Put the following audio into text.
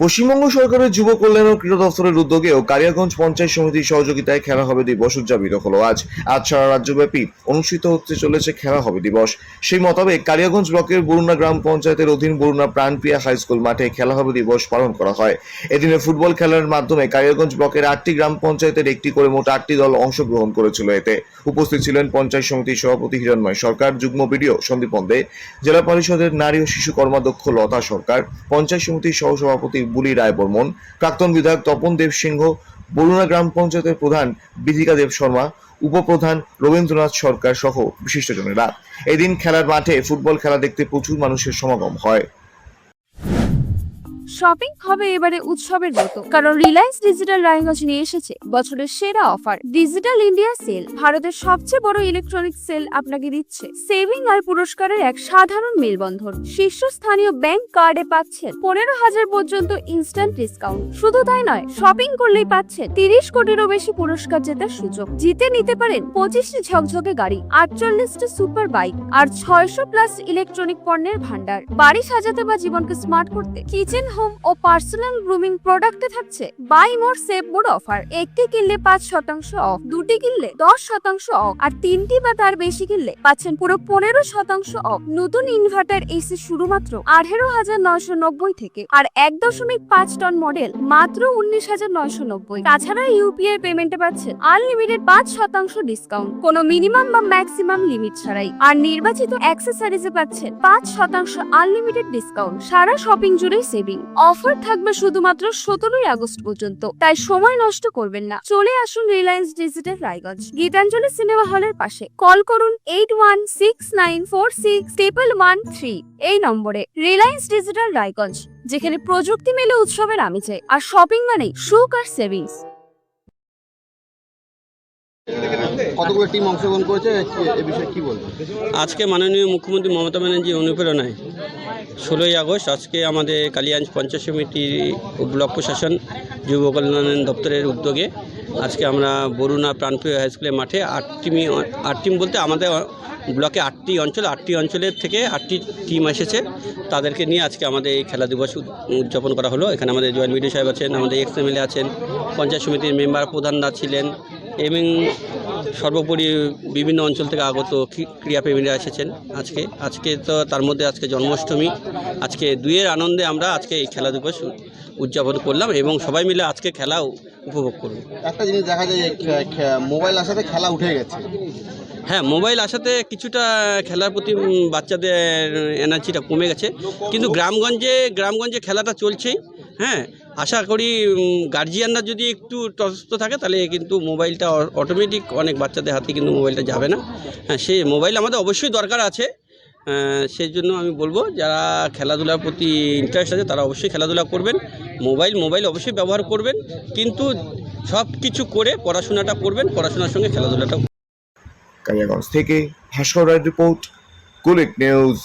পশ্চিমবঙ্গ সরকারের যুব কল্যাণ ও ক্রীড়া দপ্তরের উদ্যোগে ও কালিয়াগঞ্জ পঞ্চায়েত সমিতির সহযোগিতায় খেলা হবে দিবস উদযাপিত হলো। আজ আজ সারা রাজ্যব্যাপী অনুষ্ঠিত হতে চলেছে খেলা হবে দিবস। সেই মোতাবেক কালিয়াগঞ্জ ব্লকের বরুণা গ্রাম পঞ্চায়েতের অধীন বরুণা প্রাণপ্রিয়া হাই স্কুল মাঠে খেলা হবে দিবস পালন করা হয়। এদিনে ফুটবল খেলার মাধ্যমে কালিয়াগঞ্জ ব্লকের আটটি গ্রাম পঞ্চায়েতের একটি করে মোট আটটি দল অংশগ্রহণ করেছিল এতে। উপস্থিত ছিলেন পঞ্চায়েত সমিতির সভাপতি হিরণময় সরকার, যুগ্ম বিডিও সন্দীপ পন্দে, জেলা পরিষদের নারী ও শিশু কর্মাধ্যক্ষ লতা সরকার, পঞ্চায়েত সমিতির সহসভাপতি বুলি রায় বর্মন। প্রাক্তন বিধায়ক তপন দেব সিংহ, বরুণা গ্রাম পঞ্চায়েতের প্রধান বিধিকা দেব শর্মা, উপপ্রধান রবীন্দ্রনাথ সরকার সহ বিশিষ্টজনেরা। এদিন খেলার মাঠে ফুটবল খেলা দেখতে প্রচুর মানুষের সমাগম হয়। শপিং হবে এবারে উৎসবের মতো। কারণ রিলায়েন্স ডিজিটাল রায়গঞ্জ নিয়ে এসেছে বছরের সেরা অফার। ডিজিটাল ইন্ডিয়া সেল ভারতের সবচেয়ে বড় ইলেকট্রনিক সেল আপনাকে দিচ্ছে। সেভিং আর পুরস্কারের এক সাধারণ মেলবন্ধন। শীর্ষস্থানীয় ব্যাংক কার্ডে পাচ্ছেন পনেরো হাজার পর্যন্ত ইনস্ট্যান্ট ডিসকাউন্ট শুধু তাই নয় শপিং করলেই পাচ্ছেন তিরিশ কোটিরও বেশি পুরস্কার জেতার সুযোগ। জিতে নিতে পারেন পঁচিশটি ঝকঝকে গাড়ি, আটচল্লিশটি সুপার বাইক আর ছয়শো প্লাস ইলেকট্রনিক পণ্যের ভান্ডার বাড়ি সাজাতে বা জীবনকে স্মার্ট করতে। কিচেন হোম ও পার্সোনাল গ্রুমিং প্রোডাক্টে থাকছে buy more save more offer একটি কিনলে পাঁচ শতাংশ অফ দুটি কিনলে দশ শতাংশ অফ আর তিনটি বা তার বেশি কিনলে পাচ্ছেন পুরো পনেরো শতাংশ অফ নতুন ইনভার্টার এসি শুধুমাত্র আঠেরো হাজার নয়শো নব্বই থেকে, আর এক দশমিক পাঁচ টন মডেল মাত্র উনিশ হাজার নয়শো নব্বই। তাছাড়া ইউপিআই পেমেন্টে পাচ্ছেন আনলিমিটেড পাঁচ শতাংশ ডিসকাউন্ট কোনো মিনিমাম বা ম্যাক্সিমাম লিমিট ছাড়াই। আর নির্বাচিত অ্যাক্সেসরিজে পাচ্ছেন পাঁচ শতাংশ আনলিমিটেড ডিসকাউন্ট সারা শপিং জুড়েই সেভিং অফার থাকবে শুধুমাত্র সতেরোই আগস্ট পর্যন্ত, তাই সময় নষ্ট করবেন না। চলে আসুন Reliance digital Raiganj, Gitanjali cinema হলের পাশে। কল করুন eight one six nine four six triple one three এই নম্বরে। রিলায়েন্স ডিজিটাল রায়গঞ্জ, যেখানে প্রযুক্তি মেলে উৎসবের আমি চাই আর শপিং মানেই সুখ আর সেভিংস কতগুলো টিম অংশগ্রহণ করেছে? এ বিষয়ে কি বলবেন? আজকে মাননীয় মুখ্যমন্ত্রী মমতা ব্যানার্জির অনুপ্রেরণায় ষোলোই আগস্ট আজকে আমাদের কালিয়াঞ্জ পঞ্চায়েত সমিতি ও ব্লক প্রশাসন, যুব কল্যাণ দপ্তরের উদ্যোগে আজকে আমরা বরুণা প্রাণপ্রিয় হাই স্কুলের মাঠে আট টিমই আট টিম বলতে আমাদের ব্লকে আটটি অঞ্চল, আটটি অঞ্চলের থেকে আটটি টিম এসেছে। তাদেরকে নিয়ে আজকে আমাদের এই খেলা দিবস উদযাপন করা হলো। এখানে আমাদের জয়েন্ট বিডিও সাহেব আছেন, আমাদের এক্স এমএলএ আছেন, পঞ্চায়েত সমিতির মেম্বার প্রধানরা ছিলেন এবং সর্বোপরি বিভিন্ন অঞ্চল থেকে আগত ক্রী- ক্রীড়াপ্রেমীরা এসেছেন আজকে। আজকে তো তার মধ্যে আজকে জন্মাষ্টমী। আজকে দুইয়ের আনন্দে আমরা আজকে এই খেলা দিবস উদযাপন করলাম এবং সবাই মিলে আজকে খেলা উ- উপভোগ করব। একটা জিনিস দেখা যায় মোবাইল আসাতে খেলা উঠে গেছে। হ্যাঁ মোবাইল আসাতে কিছুটা খেলার প্রতি বাচ্চাদের এনার্জিটা কমে গেছে। কিন্তু গ্রামগঞ্জে গ্রামগঞ্জে খেলাটা চলছেই। হ্যাঁ আশা করি গার্জিয়ানরা যদি একটু তটস্থ থাকে, তাহলে কিন্তু মোবাইলটা অটোমেটিক অনেক বাচ্চাদের হাতে কিন্তু মোবাইলটা যাবে না। হ্যাঁ সে মোবাইল আমাদের অবশ্যই দরকার আছে। সেই জন্য আমি বলব, যারা খেলাধুলার প্রতি ইন্টারেস্ট আছে, তারা অবশ্যই খেলাধুলা করবেন। মোবাইল মোবাইল অবশ্যই ব্যবহার করবেন। কিন্তু সব কিছু করে পড়াশোনাটা করবেন, পড়াশোনার সঙ্গে খেলাধুলাটা কালিয়াগঞ্জ থেকে ভাস্কর রায় রিপোর্ট কুলিক নিউজ